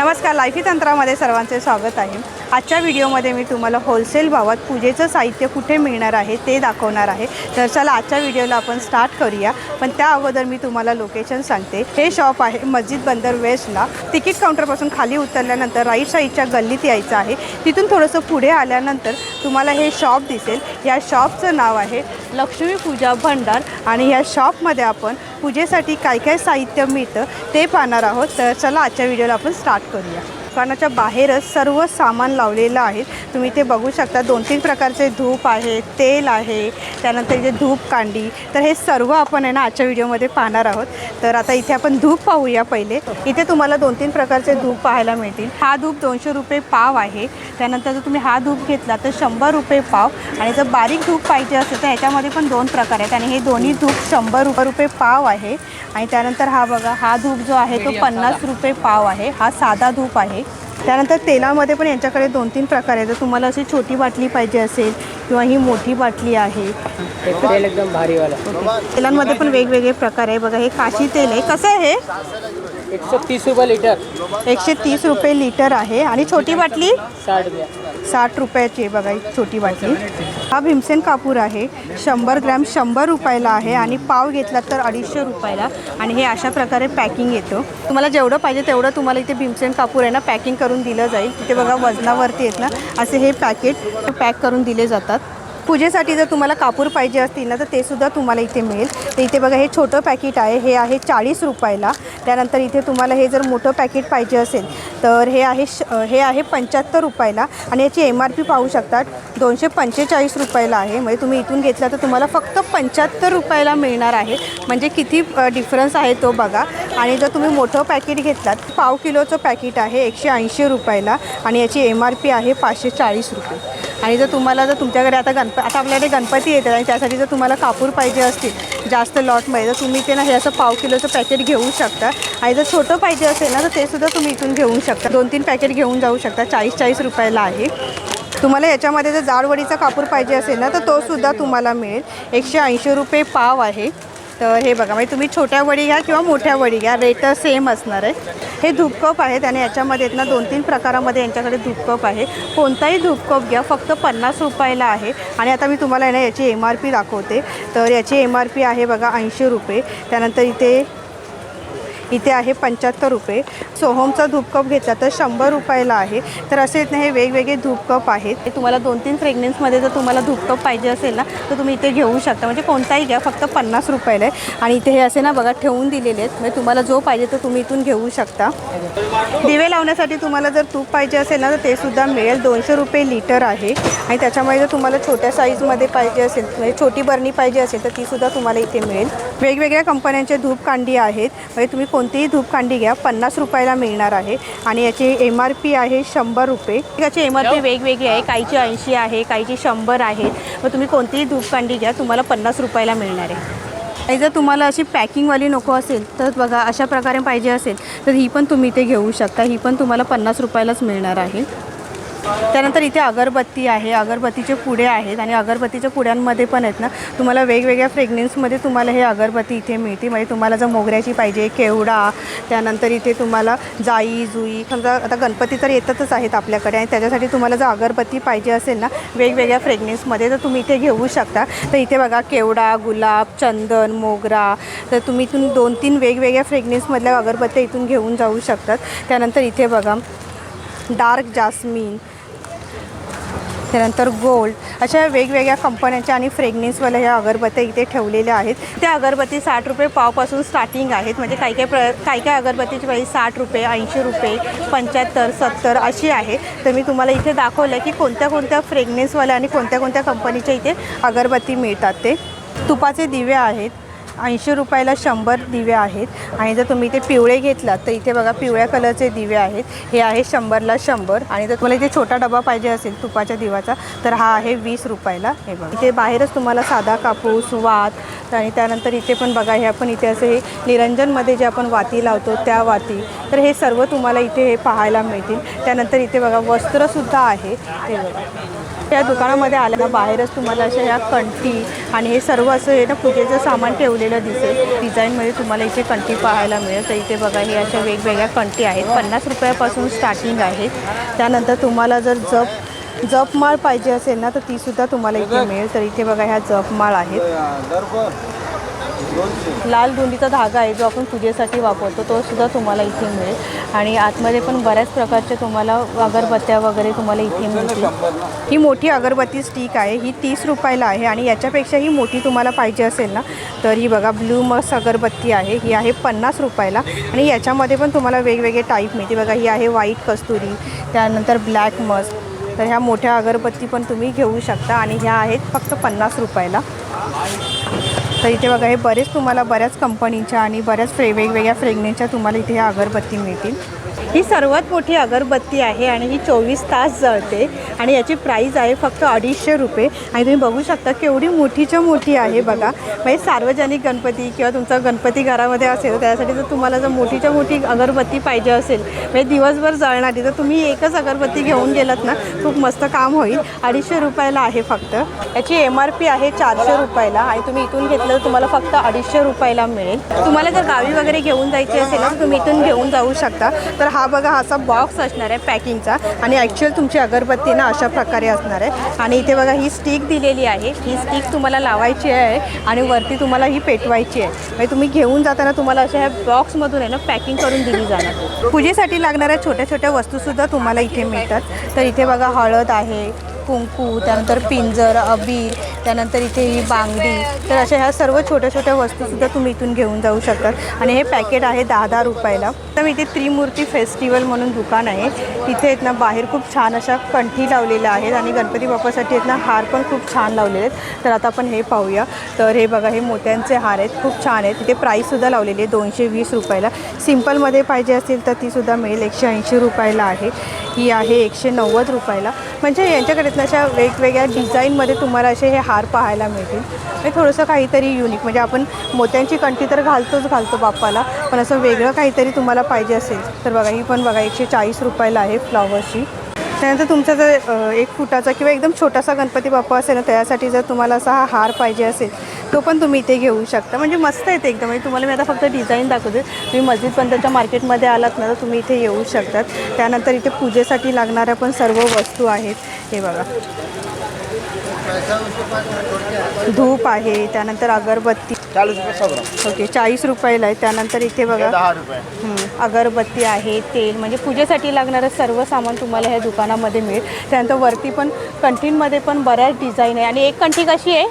नमस्कार लाईफी तंत्रामध्ये सर्वांचे स्वागत आहे. आजच्या व्हिडिओमध्ये मी तुम्हाला होलसेल भावात पूजेचं साहित्य कुठे मिळणार आहे ते दाखवणार आहे. तर चला आजच्या व्हिडिओला आपण स्टार्ट करूया. पण त्या अगोदर मी तुम्हाला लोकेशन सांगते. हे शॉप आहे मस्जिद बंदर वेस्टला. तिकीट काउंटरपासून खाली उतरल्यानंतर राईट साईडच्या गल्लीत यायचं आहे. तिथून थोडंसं पुढे आल्यानंतर तुम्हाला हे शॉप दिसेल. या शॉपचं नाव आहे लक्ष्मी पूजा भंडार. आणि या शॉपमध्ये आपण पूजेसाठी काय काय साहित्य मिळतं ते पाहणार आहोत. तर चला आजच्या व्हिडिओला आपण स्टार्ट करूया. दुकानाच्या बाहेरच सर्व सामान लावलेलं आहे. तुम्ही इथे बघू शकता दोन तीन प्रकारचे धूप आहे तेल आहे त्यानंतर इथे धूप कांडी. तर हे सर्व आपण आहे ना आजच्या व्हिडिओमध्ये पाहणार आहोत. तर आता इथे आपण धूप पाहूया पहिले. इथे तुम्हाला दोन तीन प्रकारचे धूप पाहायला मिळतील. हा धूप दोनशे रुपये पाव आहे. त्यानंतर जर तुम्ही हा धूप घेतला तर शंभर रुपये पाव. आणि जर बारीक धूप पाहिजे असेल तर ह्याच्यामध्ये पण दोन प्रकार आहेत. आणि हे दोन्ही धूप शंभर रुपये रुपये पाव आहे. आणि त्यानंतर हा बघा हा धूप जो आहे तो पन्नास रुपये पाव आहे. हा साधा धूप आहे. त्यानंतर तेलामध्ये पण यांच्याकडे दोन तीन प्रकार आहेत. जर तुम्हाला अशी छोटी बाटली पाहिजे असेल किंवा ही मोठी बाटली आहे तेल एकदम भारीवाला. तेलांमध्ये पण वेगवेगळे प्रकार आहे. बघा हे काशी तेल आहे. कसं आहे एकशे तीस रुपये लिटर. एकशे तीस रुपये लिटर आहे. आणि छोटी बाटली? साठ रुपया. साठ रुपयाची आहे बघा एक छोटी बाटली हा भीमसेन कापूर आहे. शंभर ग्रॅम शंभर रुपयाला आहे आणि पाव घेतला तर अडीचशे रुपयाला. आणि हे अशा प्रकारे पॅकिंग येतं. तुम्हाला जेवढं पाहिजे तेवढं तुम्हाला इथे भीमसेन कापूर आहे ना पॅकिंग करून दिलं जाईल. तिथे बघा वजनावरती आहेत ना असे हे पॅकेट पॅक करून दिले जातात. पूजेसाठी जर तुम्हाला कापूर पाहिजे असतील ना तर ते सुद्धा तुम्हाला इथे मिळेल. तर इथे बघा हे छोटं पॅकेट आहे. हे आहे चाळीस रुपयाला. त्यानंतर इथे तुम्हाला हे जर मोठं पॅकेट पाहिजे असेल तर हे आहे श हे आहे पंच्याहत्तर रुपयाला. आणि याची एम आर पी पाहू शकतात. दोनशे पंचेचाळीस रुपयाला आहे. म्हणजे तुम्ही इथून घेतला तर तुम्हाला फक्त पंच्याहत्तर रुपयाला मिळणार आहे. म्हणजे किती डिफरन्स आहे तो बघा. आणि जर तुम्ही मोठं पॅकेट घेतलात पाव किलोचं पॅकेट आहे एकशे ऐंशी रुपयाला. आणि याची एम आर पी आहे पाचशे चाळीस रुपये. आणि जर तुम्हाला जर तुमच्याकडे आता गणप आता आपल्याकडे गणपती येतात आणि त्यासाठी जर तुम्हाला कापूर पाहिजे असतील जास्त लॉटमध्ये तर तुम्ही ते ना हे असं पाव किलोचं पॅकेट घेऊ शकता. आणि जर छोटं पाहिजे असेल ना तर ते सुद्धा तुम्ही इथून घेऊ शकता. दोन तीन पॅकेट घेऊन जाऊ शकता. चाळीस चाळीस रुपयाला आहे. तुम्हाला याच्यामध्ये जर जाडवडीचा कापूर पाहिजे असेल ना तर तो सुद्धा तुम्हाला मिळेल. एकशे ऐंशी रुपये पाव आहे. तर हे बघा म्हणजे तुम्ही छोट्या वडी घ्या किंवा मोठ्या वडी घ्या रेट सेम असणार आहे. हे धूपकप आहेत आणि याच्यामध्ये ना दोन तीन प्रकारामध्ये यांच्याकडे धूपकप आहे. कोणताही धूपकप घ्या फक्त पन्नास रुपयाला आहे. आणि आता मी तुम्हाला आहे ना याची एम आर पी दाखवते. तर याची एम आर पी आहे बघा ऐंशी रुपये. त्यानंतर इथे इथे आहे पंच्याहत्तर रुपये. सोहोमचा धूपकप घेतला तर शंभर रुपयाला आहे. तर असे ना हे वेगवेगळे धूपकप आहेत. तुम्हाला दोन तीन प्रेग्नन्समध्ये जर तुम्हाला धूपकप पाहिजे असेल ना तर तुम्ही इथे घेऊ शकता. म्हणजे कोणताही घ्या फक्त पन्नास रुपयाला आहे. आणि इथे हे असे ना बघा ठेवून दिलेले आहेत. म्हणजे तुम्हाला जो पाहिजे तो तुम्ही इथून घेऊ शकता. दिवे लावण्यासाठी तुम्हाला जर तूप पाहिजे असेल ना तर ते सुद्धा मिळेल. दोनशे रुपये लिटर आहे. आणि त्याच्यामध्ये जर तुम्हाला छोट्या साईजमध्ये पाहिजे असेल म्हणजे छोटी बरणी पाहिजे असेल तर तीसुद्धा तुम्हाला इथे मिळेल. वेगवेगळ्या कंपन्यांचे धूप कांडी आहेत. म्हणजे तुम्ही कोणतीही धूप कांडी घ्या पन्नास रुपयाला मिळणार आहे. आणि याची एम आर पी आहे शंभर रुपये. याची एम आर पी वेगवेगळी आहे. काहीची ऐंशी आहे काहीची शंभर आहे. मग तुम्ही कोणतीही धूप कांडी घ्या तुम्हाला पन्नास रुपयाला मिळणार आहे. आणि जर तुम्हाला अशी पॅकिंगवाली नको असेल तर बघा अशा प्रकारे पाहिजे असेल तर ही पण तुम्ही इथे घेऊ शकता. ही पण तुम्हाला पन्नास रुपयालाच मिळणार आहे. त्यानंतर इथे अगरबत्ती आहे अगरबत्तीचे पुडे आहेत आणि अगरबत्तीच्या पुड्यांमध्ये पण आहेत ना तुम्हाला वेगवेगळ्या फ्रेग्रन्समध्ये तुम्हाला हे अगरबत्ती इथे मिळते. म्हणजे तुम्हाला जर मोगऱ्याची पाहिजे केवडा त्यानंतर इथे तुम्हाला जाई जुई समजा आता गणपती तर येतातच आहेत आपल्याकडे आणि त्याच्यासाठी तुम्हाला जर अगरबत्ती पाहिजे असेल ना वेगवेगळ्या फ्रेग्रन्समध्ये तर तुम्ही इथे घेऊ शकता. तर इथे बघा केवडा गुलाब चंदन मोगरा तर तुम्ही इथून दोन तीन वेगवेगळ्या फ्रेग्रन्समधल्या अगरबत्त्या इथून घेऊन जाऊ शकतात. त्यानंतर इथे बघा डार्क जास्मिन त्यानंतर गोल्ड अशा वेगवेगळ्या कंपन्यांच्या आणि फ्रेग्रन्सवाल्या ह्या अगरबत्त्या इथे ठेवलेल्या आहेत. त्या अगरबत्ती साठ रुपये पावपासून स्टार्टिंग आहेत. म्हणजे काही काही प्र काही काही अगरबत्तीची प्राईस साठ रुपये ऐंशी रुपये पंच्याहत्तर सत्तर अशी आहे. तर मी तुम्हाला इथे दाखवलं की कोणत्या कोणत्या फ्रेग्रन्सवाल्या आणि कोणत्या कोणत्या कंपनीच्या इथे अगरबत्ती मिळतात ते. तुपाचे दिवे आहेत. ऐंशी रुपयाला शंभर दिवे आहेत. आणि जर तुम्ही इथे पिवळे घेतलात तर इथे बघा पिवळ्या कलरचे दिवे आहेत. हे आहे शंभरला शंभर. आणि जर तुम्हाला इथे छोटा डबा पाहिजे असेल तुपाच्या दिवाचा तर हा आहे वीस रुपयाला. हे बघा. इथे बाहेरच तुम्हाला साधा कापूस वात आणि त्यानंतर इथे पण बघा हे आपण इथे असे हे निरंजनमध्ये जे आपण वाती लावतो त्या वाती तर हे सर्व तुम्हाला इथे हे पाहायला मिळतील. त्यानंतर इथे बघा वस्त्रसुद्धा आहे. हे बघा. या दुकानामध्ये आल्या ना बाहेरच तुम्हाला अशा ह्या कंठी आणि हे सर्व असं हे ना पूजेचं सामान ठेवलेलं दिसेल. डिझाईनमध्ये तुम्हाला इथे कंठी पाहायला मिळेल. तर इथे बघा हे अशा वेगवेगळ्या कंठी आहेत. पन्नास रुपयापासून स्टार्टिंग आहे त्यानंतर तुम्हाला जर जप जपमाळ पाहिजे असेल ना तर तीसुद्धा तुम्हाला इथे मिळेल. तर इथे बघा ह्या जपमाळ आहेत. लाल दोंडीचा धागा आहे जो आपण पूजेसाठी वापरतो तो सुद्धा तुम्हाला इथे मिळेल. आणि आतमध्ये पण बऱ्याच प्रकारच्या तुम्हाला अगरबत्त्या वगैरे तुम्हाला इथे मिळतील. ही मोठी अगरबत्ती स्टिक आहे ही तीस रुपयाला आहे आणि याच्यापेक्षा ही मोठी तुम्हाला पाहिजे असेल ना तर ही बघा ब्लू मस अगरबत्ती आहे ही आहे पन्नास रुपयाला. आणि याच्यामध्ये पण तुम्हाला वेगवेगळे टाईप मिळते बघा ही आहे व्हाईट कस्तुरी त्यानंतर ब्लॅक मस. तर ह्या मोठ्या अगरबत्ती पण तुम्ही घेऊ शकता आणि ह्या आहेत फक्त पन्नास रुपयाला. तर इथे बघा हे बरेच तुम्हाला बऱ्याच कंपनीच्या आणि बऱ्याच फ्रे वेगवेगळ्या फ्रेग्नेसच्या तुम्हाला इथे ह्या अगरबत्ती मिळतील. ही सर्वात मोठी अगरबत्ती आहे आणि ही चोवीस तास जळते आणि याची प्राईस आहे फक्त अडीचशे रुपये. आणि तुम्ही बघू शकता केवढी मोठीच्या मोठी आहे बघा. म्हणजे सार्वजनिक गणपती किंवा तुमचा गणपती घरामध्ये असेल त्यासाठी जर तुम्हाला जर मोठीच्या मोठी अगरबत्ती पाहिजे असेल म्हणजे दिवसभर जळणारी तर तुम्ही एकच अगरबत्ती घेऊन गेलात ना खूप मस्त काम होईल. अडीचशे रुपयाला आहे फक्त. याची एम आर पी आहे चारशे रुपयाला आणि तुम्ही इथून घेतलं तर तुम्हाला फक्त अडीचशे रुपयाला मिळेल. तुम्हाला जर गावी वगैरे घेऊन जायची असेल ना तर तुम्ही इथून घेऊन जाऊ शकता. तर हा हा बघा असा बॉक्स असणार आहे पॅकिंगचा आणि ॲक्च्युअल तुमची अगरबत्ती ना अशा प्रकारे असणार आहे. आणि इथे बघा ही स्टिक दिलेली आहे. ही स्टिक तुम्हाला लावायची आहे आणि वरती तुम्हाला ही पेटवायची आहे. म्हणजे तुम्ही घेऊन जाताना तुम्हाला अशा ह्या बॉक्समधून आहे ना पॅकिंग करून दिली जाणार. पूजेसाठी लागणाऱ्या छोट्या छोट्या वस्तूसुद्धा तुम्हाला इथे मिळतात. तर इथे बघा हळद आहे कुंकू त्यानंतर पिंजर अबीर त्यानंतर इथे ही बांगडी तर अशा ह्या सर्व छोट्या छोट्या वस्तूसुद्धा तुम्ही इथून घेऊन जाऊ शकतात. आणि हे पॅकेट आहे दहा दहा रुपयाला. तर इथे त्रिमूर्ती फेस्टिवल म्हणून दुकान आहे. इथे आहेत ना बाहेर खूप छान अशा कंठी लावलेल्या आहेत आणि गणपती बाप्पासाठी आहेत ना हार पण खूप छान लावलेले आहेत. तर आता आपण हे पाहूया. तर हे बघा हे मोत्यांचे हार आहेत खूप छान आहेत. तिथे प्राईससुद्धा लावलेली आहे दोनशे वीस रुपयाला. सिम्पलमध्ये पाहिजे असेल तर तीसुद्धा मिळेल एकशे ऐंशी रुपयाला आहे. ही आहे एकशे नव्वद रुपयाला. म्हणजे यांच्याकडे अशा वेगवेगळ्या डिझाईनमध्ये तुम्हाला असे हे हार पाहायला मिळतील. हे थोडंसं काहीतरी युनिक म्हणजे आपण मोत्यांची कंठी तर घालतोच घालतो बाप्पाला पण असं वेगळं काहीतरी तुम्हाला पाहिजे असेल तर बघा ही पण बघा एकशे चाळीस रुपयाला आहे फ्लॉवरची त्यानंतर तुमचा जर एक फुटाचा किंवा एकदम छोटासा गणपती बाप्पा असेल ना त्यासाठी जर तुम्हाला असा हा हार पाहिजे असेल तो पण तुम्ही इथे घेऊ शकता. म्हणजे मस्त येते एकदम. म्हणजे तुम्हाला मी आता फक्त डिझाईन दाखवते. तुम्ही मस्जिद पंतच्या मार्केटमध्ये आलात ना तर तुम्ही इथे येऊ शकतात. त्यानंतर इथे पूजेसाठी लागणाऱ्या पण सर्व वस्तू आहेत. हे बघा. धूप आहे त्यानंतर अगरबत्ती. चाळीस रुपये सौ ग्राम. ओके चाळीस रुपयाला आहे. त्यानंतर इथे बघा. दहा रुपये. हं, अगरबत्ती आहे तेल म्हणजे पूजेसाठी लागणारं सर्व सामान तुम्हाला ह्या दुकानामध्ये मिळेल. त्यानंतर वरती पण कंठींमध्ये पण बऱ्याच डिझाईन आहे. आणि एक कंठी कशी आहे?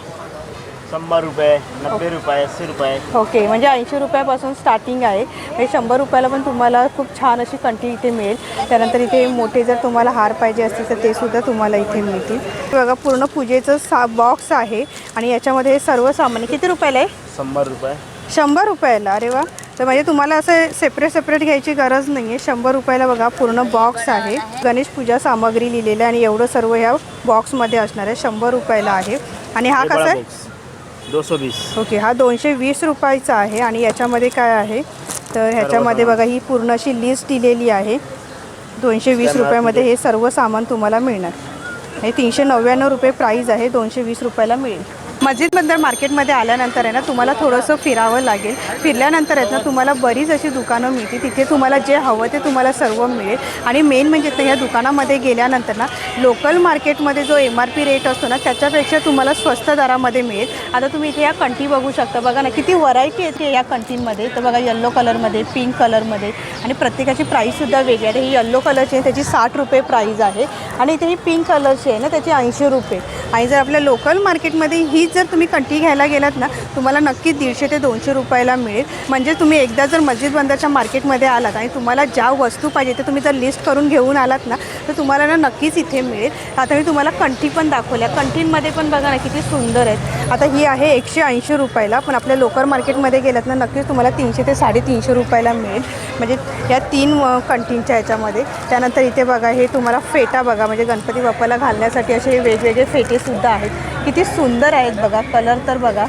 शंभर रुपये नब्बे रुपये अस्सी रुपये. ओके म्हणजे ऐंशी रुपयापासून स्टार्टिंग आहे. म्हणजे शंभर रुपयाला पण तुम्हाला खूप छान अशी कंठी इथे मिळेल. त्यानंतर इथे मोठे जर तुम्हाला हार पाहिजे असतील तर ते सुद्धा तुम्हाला इथे मिळतील. हे बघा पूर्ण पूजेचं सा बॉक्स आहे. आणि याच्यामध्ये हे सर्व सामान. किती रुपयाला आहे? शंभर रुपये. शंभर रुपयाला. अरे वा. तर म्हणजे तुम्हाला असं सेपरेट सेपरेट घ्यायची गरज नाही आहे शंभर रुपयाला बघा पूर्ण बॉक्स आहे. गणेश पूजा सामग्री लिहिलेलं आहे आणि एवढं सर्व ह्या बॉक्समध्ये असणार आहे. शंभर रुपयाला आहे. आणि हा हे कसा आहे? दो सौ बीस ओके हा दोनशे वीस रुपयाचा आहे आणि याच्यामध्ये काय आहे? तर ह्याच्यामध्ये बघा ही पूर्ण अशी लिस्ट दिलेली आहे. दोनशे वीस रुपयामध्ये हे सर्व सामान तुम्हाला मिळणार. हे तीनशे नव्याण्णव रुपये प्राईज आहे दोनशे वीस रुपयाला मिळेल. मस्जिद बंदर मार्केटमध्ये आल्यानंतर आहे ना तुम्हाला थोडंसं फिरावं लागेल. फिरल्यानंतर आहेत ना तुम्हाला बरीच अशी दुकानं मिळतील. तिथे तुम्हाला जे हवं ते तुम्हाला सर्व मिळेल. आणि मेन म्हणजे तर ह्या दुकानामध्ये गेल्यानंतर ना लोकल मार्केटमध्ये जो एम आर पी रेट असतो ना त्याच्यापेक्षा तुम्हाला स्वस्त दरामध्ये मिळेल. आता तुम्ही इथे या कंटी बघू शकता. बघा ना किती व्हरायटी येते या कंटींमध्ये. तर बघा येल्लो कलरमध्ये पिंक कलरमध्ये आणि प्रत्येकाची प्राईससुद्धा वेगळी आहे. ही येल्लो कलरची आहे त्याची साठ रुपये प्राईज आहे. आणि इथे ही पिंक कलरची आहे ना त्याची ऐंशी रुपये. आणि जर आपल्या लोकल मार्केटमध्ये ही जर तुम्ही कंठी घ्यायला गेलात ना तुम्हाला नक्की दीडशे ते दोनशे रुपयाला मिळेल. म्हणजे तुम्ही एकदा जर मस्जिद बंदरच्या मार्केटमध्ये आलात आणि तुम्हाला ज्या वस्तू पाहिजे ते तुम्ही जर लिस्ट करून घेऊन आलात ना तर तुम्हाला ना नक्कीच इथे मिळेल. आता मी तुम्हाला कंठी पण दाखवल्या. कंठींमध्ये पण बघा ना किती सुंदर आहेत. आता ही आहे एकशे ऐंशी रुपयाला. पण आपल्या लोकल मार्केटमध्ये गेलात ना नक्कीच तुम्हाला तीनशे ते साडेतीनशे रुपयाला मिळेल. म्हणजे या तीन कंठींच्या ह्याच्यामध्ये त्यानंतर इथे बघा हे तुम्हाला फेटा बघा. म्हणजे गणपती बाप्पाला घालण्यासाठी असे वेगवेगळे फेटेसुद्धा आहेत. किती सुंदर आहेत बघा कलर तर बघा.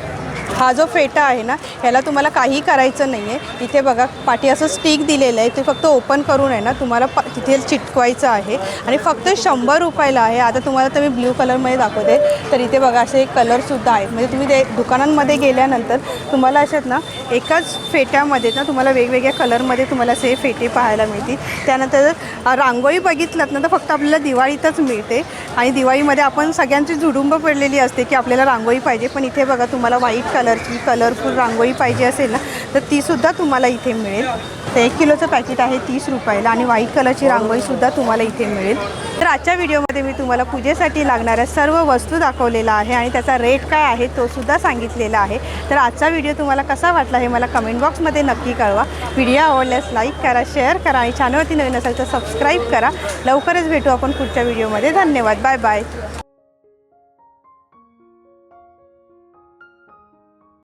हा जो फेटा आहे ना ह्याला तुम्हाला काही करायचं नाही आहे इथे बघा पाठी असं स्टिक दिलेलं आहे ते फक्त ओपन करून आहे ना तुम्हाला पा तिथे चिटकवायचं आहे. आणि फक्त शंभर रुपयाला आहे. आता तुम्हाला तर मी ब्ल्यू कलरमध्ये दाखवते. तर इथे बघा असे कलरसुद्धा आहेत. म्हणजे तुम्ही ते दुकानांमध्ये गेल्यानंतर तुम्हाला अशात ना एकाच फेट्यामध्ये ना तुम्हाला वेगवेगळ्या कलरमध्ये तुम्हाला असे फेटे पाहायला मिळतील. त्यानंतर रांगोळी बघितलात ना तर फक्त आपल्याला दिवाळीतच मिळते. आणि दिवाळीमध्ये आपण सगळ्यांची झुडुंब पडलेली असते की आपल्याला रांगोळी पाहिजे. पण इथे बघा तुम्हाला व्हाईट कलरची कलरफुल रांगोळी पाहिजे असेल ना तर तीसुद्धा तुम्हाला इथे मिळेल. तर एक किलोचं पॅकेट आहे तीस रुपयाला आणि व्हाईट कलरची रांगोळीसुद्धा तुम्हाला इथे मिळेल. तर आजच्या व्हिडिओमध्ये मी तुम्हाला पूजेसाठी लागणाऱ्या सर्व वस्तू दाखवलेला आहे आणि त्याचा रेट काय आहे तोसुद्धा सांगितलेला आहे. तर आजचा व्हिडिओ तुम्हाला कसा वाटला हे मला कमेंट बॉक्समध्ये नक्की कळवा. व्हिडिओ आवडल्यास लाईक करा शेअर करा आणि चॅनलवरती नवीन असेल तर सबस्क्राईब करा. लवकरच भेटू आपण पुढच्या व्हिडिओमध्ये धन्यवाद. Bye bye